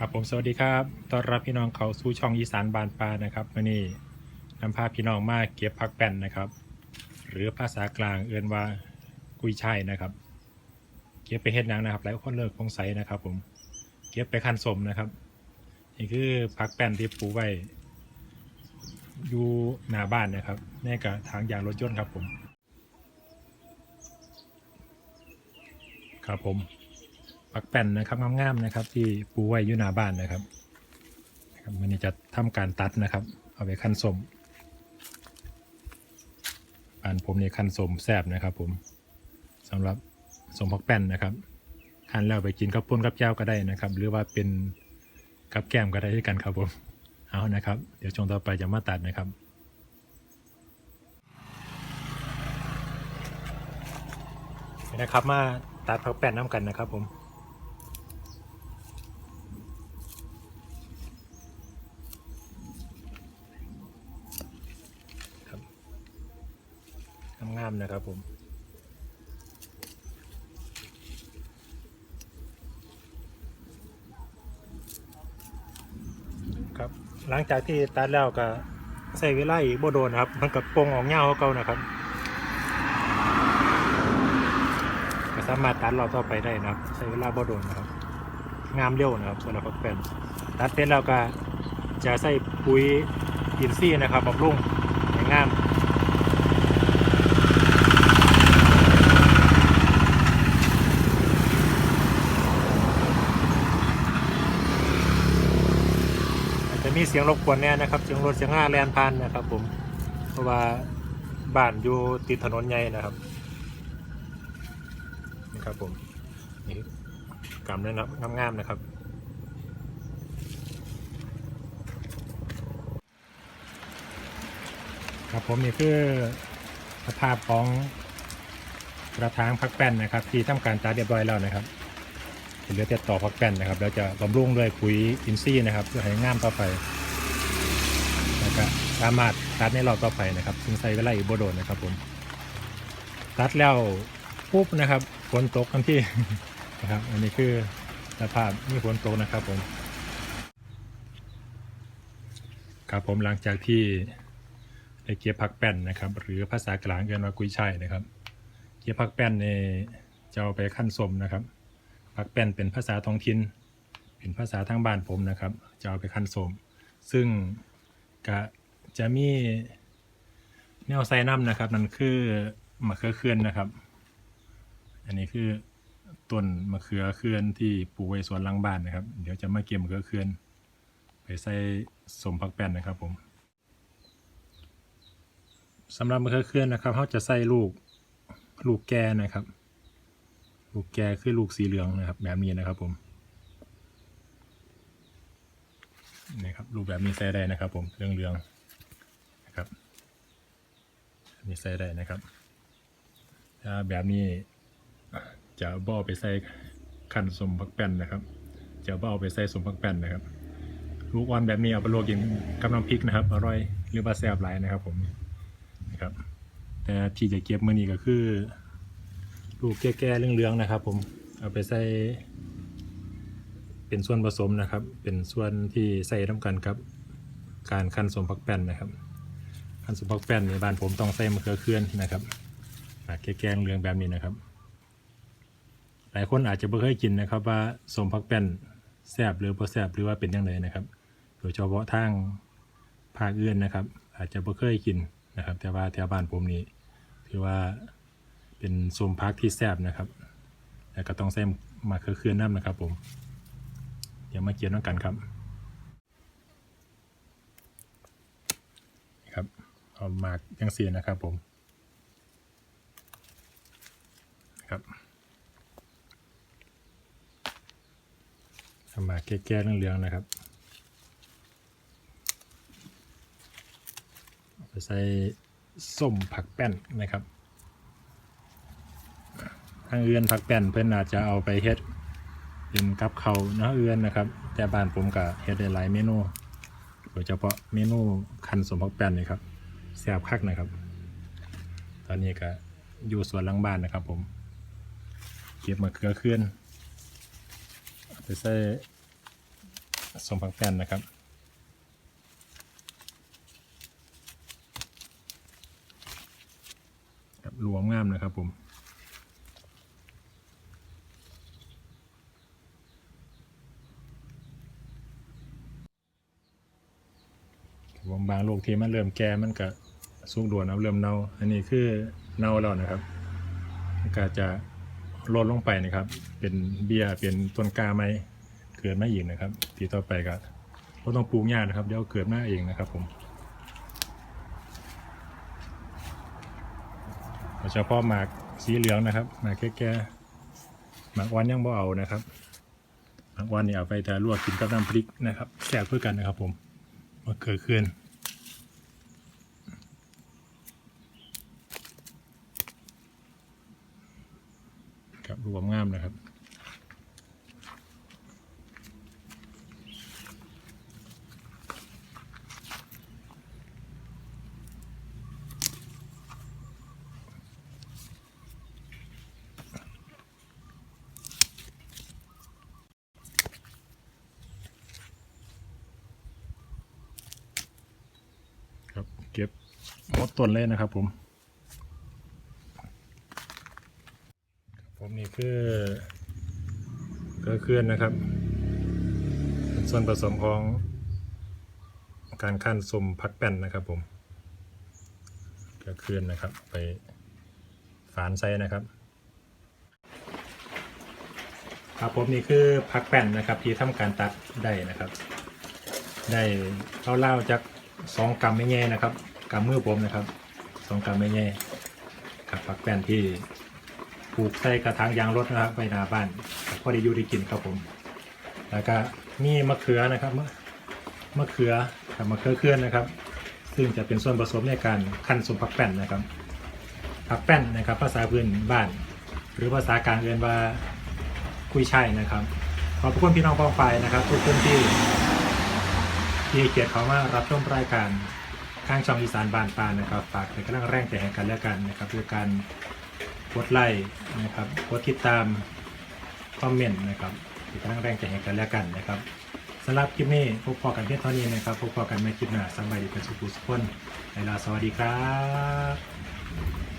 ครับผมสวัสดีครับต้อนรับพี่น้องเขาสู่ช่องอีสานบานปลานะครับวันนี้นำพาพี่น้องมาเก็บผักแป้นนะครับ หรือภาษากลางเอื่นว่ากุยช่ายนะครับ เก็บไปเฮ็ดนังนะครับหลายคนเลิกสงใสนะครับ ผม เก็บไปคันสมนะครับนี่คือผักแป้นที่ปลูกไว้อยู่หน้าบ้านนะครับในกระถางยางรถยนต์ครับผม ครับผม ปักแป้นนะครับงามๆนะครับ ที่ปูไว้อยู่หน้าบ้านนะครับนะครับมันนี้จะทำการตัดนะครับ เอาไปคั้นสมบ้านผมนี่คั้นสมแซบนะครับ ผมสำหรับสมพักแป้นนะครับคั้นแล้วไปกินกับปุ้นกับเจ้าก็ได้นะครับ หรือว่าเป็นกับแก้มก็ได้ด้วยกันครับผมเอานะครับ เดี๋ยวช่วงต่อไปจะมาตัดนะครับนะครับมาตัดพักแป้นน้ำกันนะครับผมามนะครับผมครับหลังจากที่ตัดแล้วก็ใส่เวลาอีกบ่โดนครับมันกับปงออกเงาเขาเก่านะครับก็สามารถตัดเราต่อไปได้นะครับ ใช้เวลาบ่โดนนะครับ งามเร็วนะครับสำหรับพักแป้นตัดเป็นแล้วก็จะใส่ปุ๋ยอินทรีย์นะครับบำรุงให้งาม อาจจะมี เสียงรบกวนแน่นะครับ เสียงรถเสียงห้าแลนพันนะครับ ผม เพราะว่าบ้านอยู่ติดถนนใหญ่นะครับนี่ครับผมนี่กำเนื้องามๆนะครับครับผมนี่คือสภาพของกระถางพักแป้นนะครับ ที่ทำการตัดเรียบร้อยแล้วนะครับเหลือแต่ต่อพักแป้นนะครับ แล้วจะบำรุงด้วยปุ๋ยอินทรีย์นะครับเพื่อให้งามต่อไป ครับสามารถตัดในรอบต่อไปนะครับ ซึ่งใช้เวลาอีกบ่โดนนะครับผมตัดแล้วปุ๊บนะครับฝนตกทันทีนะครับ อันนี้คือสภาพมีฝนตกนะครับผมครับผมหลังจากที่ได้เกียบผักแป้นนะครับ หรือภาษากลางเรียกว่ากุยช่ายนะครับ เกียบผักแป้นเนี่ยจะเอาไปขั้นสมนะครับผักแป้นเป็นภาษาท้องถิ่นเป็นภาษาทางบ้านผมนะครับ จะเอาไปขั้นสมซึ่ง ก็จะมีแนวไซน้ำนะครับ นั่นคือมะเขือเคือนนะครับ อันนี้คือต้นมะเขือเคือนที่ปลูกไว้สวนหลังบ้านนะครับ เดี๋ยวจะมาเก็บมะเขือเคือน ไปใส่สมผักแป้นนะครับผมสำหรับมะเขือเคือนนะครับเขาจะใส่ลูกลูกแก่นะครับ ลูกแก่คือลูกสีเหลืองนะครับ แบบนี้นะครับผม นี่ครับลูกแบบนี้ใส่ได้นะครับผมเหลืองเหลืองนะครับอันนี้ใส่ได้นะครับถ้าแบบนี้จะบ่อาไปใส่ขันสมผักแป้นนะครับ จะบ่อาไปใส่สมผักแป้นนะครับลูกอ่อนแบบนี้เอาไปลวกกินกับน้ำพริกนะครับอร่อยหรือว่าแซ่บหลายนะครับผมนะครับ แต่ที่จะเก็บมือนี้ก็คือลูกแก่ๆเหลืองๆนะครับ ผมเอาไปใส่ เป็นส่วนผสมนะครับ เป็นส่วนที่ใส่น้ำกันครับ การคั้นสมพักแป้นนะครับคั้นสมพักแป้นในบ้านผมต้องใส่มะเขือเคือนนะครับแก่ๆเหลืองแบบนี้นะครับ หลายคนอาจจะไม่เคยกินนะครับ ว่าสมพักแป้นแซบหรือบ่แซบหรือว่าเป็นยังไงนะครับ โดยเฉพาะทางภาคอื่นนะครับ อาจจะไม่เคยกินนะครับ แต่ว่าแถวบ้านผมนี่ถือว่าเป็นสมพักที่แซบนะครับแต่ก็ต้องใส่มะเขือเคือนน้ำนะครับผม เดี๋ยวมาเกี่ยวน้ำกันครับครับเอามากยังเสียนะครับผมครับเอามากแก่ๆเหลืองๆนะครับไปใส่ส้มผักแป้นนะครับทางเอือนผักแป้นเพื่อนอาจจะเอาไปเฮ็ด เป็นกับเขาเนาะเอือนนะครับ แต่บ้านผมก็เฮ็ดได้หลายเมนูโดยเฉพาะเมนูคันสมผักแป้นนี่ครับแซ่บคักนะครับ ตอนนี้ก็อยู่สวนหลังบ้านนะครับ ผม เก็บมะเขือเคือนเอาไปใส่สมผักแป้นนะครับครับรวมงามนะครับผม บางบางลูกที่มันเริ่มแก่มันก็สุกด่วนเอาเริ่มเน่าอันนี้คือเน่าแล้วนะครับก็จะลดลงไปนะครับ เป็นเบียเป็นต้นกาไม้เกิดมาอีกนะครับปีต่อไปก็เราต้องปลูกหญ้านะครับเดี๋ยวเกิดมาเองนะครับ ผมเฉพาะหมากสีเหลืองนะครับหมากแก่ๆหมากวันยังบ่เอานะครับหมากวันนี่เอาไปแต่ลวกกินกับน้ำพริกนะครับแซ่บเพื่อกันนะครับผม มาเกิดขึ้น ครับรวมงามนะครับเก็บ หมดต้นเลยนะครับผมผมนี่คือเกลือเคลื่อนนะครับเป็นส่วนผสมของการขั้นสมพักแป้นนะครับผมเกลือเคลื่อนนะครับ ไปฝานไซนะครับครับผมนี่คือพักแป้นนะครับ ที่ทำการตัดได้นะครับ ได้เล่าๆจากสองกรัมไม่แง่นะครับ กำมือผมนะครับสองกรัมไม่แง่ครับผักแป้นที่ปลูกใส่กระถางยางรถนะครับไว้หน้าบ้านพอได้อยู่ได้กินครับผม แล้วก็มีมะเขือนะครับมะมะเขือกับมะเขือเคลื่อนนะครับ ซึ่งจะเป็นส่วนผสมในการขั้นสมผักแป้นนะครับ ผักแป้นนะครับ ภาษาพื้นบ้าน หรือภาษากลางเรียนว่ากุยช่ายนะครับ ขอบคุณพี่น้องปองไปายนะครับ ทุกคนที่ที่เกียรติเขามารับชมรายการ ข้างช่องอีสานบานปานนะครับฝากเป็นกำลังแรงใจให้กันและกันนะครับด้วยการกดไลค์นะครับกดติดตามคอมเมนต์นะครับเป็นกำลังแรงใจให้กันและกันนะครับสำหรับคลิปนี้พบพอกันเพียงเท่านี้นะครับพบพอกันในคลิปหน้าสบายดีเป็นสุขุสุขคนเวลาสวัสดีครับ